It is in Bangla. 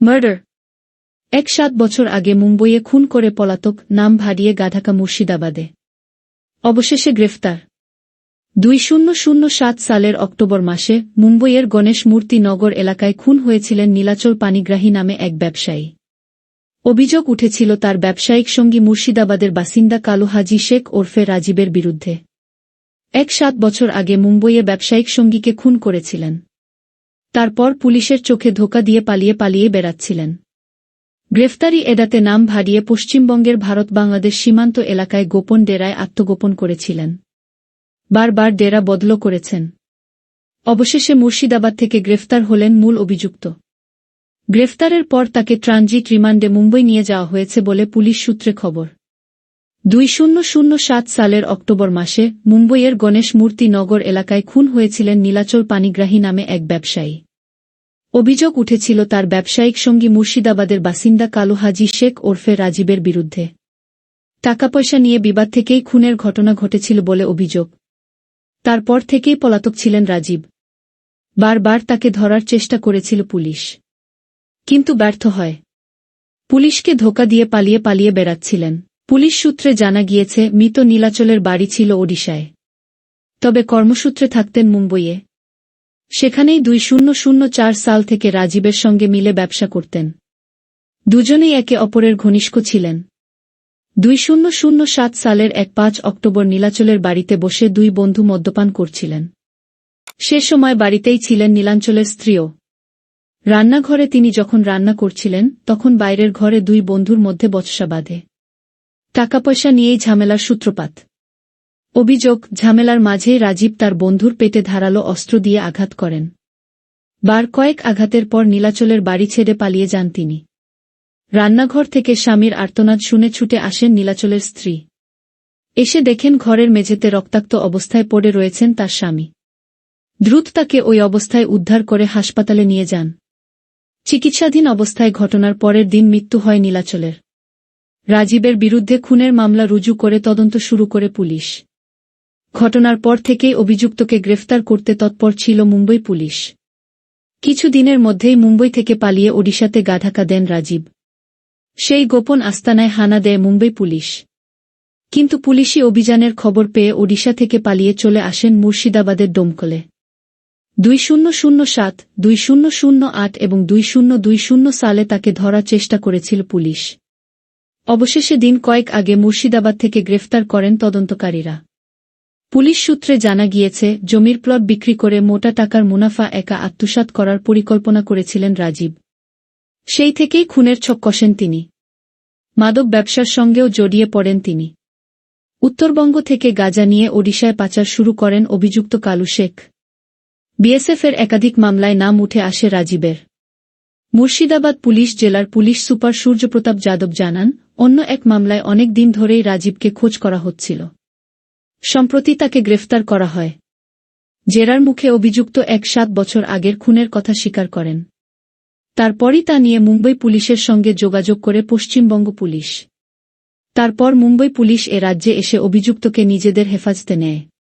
মার্ডার এক সাত বছর আগে মুম্বইয়ে খুন করে পলাতক নাম ভারিয়ে গাঢাকা মুর্শিদাবাদে। অবশেষে গ্রেফতার। দুই শূন্য শূন্য সাত সালের অক্টোবর মাসে মুম্বইয়ের গণেশ মূর্তি নগর এলাকায় খুন হয়েছিলেন নীলাচল পানিগ্রাহী নামে এক ব্যবসায়ী। অভিযোগ উঠেছিল তার ব্যবসায়িক সঙ্গী মুর্শিদাবাদের বাসিন্দা কালু হাজি শেখ ওরফে রাজীবের বিরুদ্ধে। এক সাত বছর আগে মুম্বইয়ে ব্যবসায়িক সঙ্গীকে খুন করেছিলেন। তারপর পুলিশের চোখে ধোকা দিয়ে পালিয়ে পালিয়ে বেড়াচ্ছিলেন। গ্রেফতারি এড়াতে নাম ভারিয়ে পশ্চিমবঙ্গের ভারত বাংলাদেশ সীমান্ত এলাকায় গোপন ডেরায় আত্মগোপন করেছিলেন। বারবার ডেরা বদল করেছেন। অবশেষে মুর্শিদাবাদ থেকে গ্রেফতার হলেন মূল অভিযুক্ত। গ্রেফতারের পর তাকে ট্রানজিট রিমান্ডে মুম্বই নিয়ে যাওয়া হয়েছে বলে পুলিশ সূত্রে খবর। দুই শূন্য শূন্য সাত সালের অক্টোবর মাসে মুম্বইয়ের গণেশ মূর্তি নগর এলাকায় খুন হয়েছিলেন নীলাচল পানিগ্রাহী নামে এক ব্যবসায়ী। অভিযোগ উঠেছিল তার ব্যবসায়িক সঙ্গী মুর্শিদাবাদের বাসিন্দা কালু হাজি শেখ ওরফে রাজীবের বিরুদ্ধে। টাকা পয়সা নিয়ে বিবাদ থেকেই খুনের ঘটনা ঘটেছিল বলে অভিযোগ। তারপর থেকেই পলাতক ছিলেন রাজীব। বারবার তাকে ধরার চেষ্টা করেছিল পুলিশ। কিন্তু ব্যর্থ হয়। পুলিশকে ধোকা দিয়ে পালিয়ে পালিয়ে বেড়াচ্ছিলেন। পুলিশ সূত্রে জানা গিয়েছে, মৃত নীলাচলের বাড়ি ছিল ওডিশায়। তবে কর্মসূত্রে থাকতেন মুম্বইয়ে। সেখানেই দুই শূন্য শূন্য চার সাল থেকে রাজীবের সঙ্গে মিলে ব্যবসা করতেন। দুজনেই একে অপরের ঘনিষ্ঠ ছিলেন। দুই শূন্য শূন্য সাত সালের এক পাঁচ অক্টোবর নীলাচলের বাড়িতে বসে দুই বন্ধু মদ্যপান করছিলেন। সে সময় বাড়িতেই ছিলেন নীলাঞ্চলের স্ত্রীও। রান্নাঘরে তিনি যখন রান্না করছিলেন, তখন বাইরের ঘরে দুই বন্ধুর মধ্যে বচসা বাঁধে। টাকা পয়সা নিয়েই ঝামেলার সূত্রপাত। অভিযোগ, ঝামেলার মাঝেই রাজীব তার বন্ধুর পেটে ধারালো অস্ত্র দিয়ে আঘাত করেন। বার কয়েক আঘাতের পর নীলাচলের বাড়ি ছেড়ে পালিয়ে যান তিনি। রান্নাঘর থেকে স্বামীর আর্তনাদ শুনে ছুটে আসেন নীলাচলের স্ত্রী। এসে দেখেন ঘরের মেঝেতে রক্তাক্ত অবস্থায় পড়ে রয়েছেন তার স্বামী। দ্রুত তাকে ওই অবস্থায় উদ্ধার করে হাসপাতালে নিয়ে যান। চিকিৎসাধীন অবস্থায় ঘটনার পরের দিন মৃত্যু হয় নীলাচলের। রাজীবের বিরুদ্ধে খুনের মামলা রুজু করে তদন্ত শুরু করে পুলিশ। ঘটনার পর থেকেই অভিযুক্তকে গ্রেফতার করতে তৎপর ছিল মুম্বই পুলিশ। কিছু দিনের মধ্যেই মুম্বই থেকে পালিয়ে ওডিশাতে গাঢাকা দেন রাজীব। সেই গোপন আস্তানায় হানা দেয় মুম্বই পুলিশ। কিন্তু পুলিশি অভিযানের খবর পেয়ে ওডিশা থেকে পালিয়ে চলে আসেন মুর্শিদাবাদের ডোমকলে দুই শূন্য শূন্য সাত, দুই শূন্য শূন্য আট এবং দুই শূন্য দুই শূন্য সালে তাকে ধরার চেষ্টা করেছিল পুলিশ। অবশেষে দিন কয়েক আগে মুর্শিদাবাদ থেকে গ্রেফতার করেন তদন্তকারীরা। পুলিশ সূত্রে জানা গিয়েছে, জমির প্লট বিক্রি করে মোটা টাকার মুনাফা একা আত্মসাৎ করার পরিকল্পনা করেছিলেন রাজীব। সেই থেকেই খুনের ছক কষেন তিনি। মাদক ব্যবসার সঙ্গেও জড়িয়ে পড়েন তিনি। উত্তরবঙ্গ থেকে গাজা নিয়ে ওডিশায় পাচার শুরু করেন অভিযুক্ত কালু শেখ। বিএসএফের একাধিক মামলায় নাম উঠে আসে রাজীবের। মুর্শিদাবাদ পুলিশ জেলার পুলিশ সুপার সূর্যপ্রতাপ যাদব জানান, অন্য এক মামলায় অনেক দিন ধরেই রাজীবকে খোঁজ করা হচ্ছিল। সম্প্রতি তাকে গ্রেফতার করা হয়। জেরার মুখে অভিযুক্ত এক সাত বছর আগের খুনের কথা স্বীকার করেন। তারপরই তা নিয়ে মুম্বই পুলিশের সঙ্গে যোগাযোগ করে পশ্চিমবঙ্গ পুলিশ। তারপর মুম্বই পুলিশ এ রাজ্যে এসে অভিযুক্তকে নিজেদের হেফাজতে নেয়।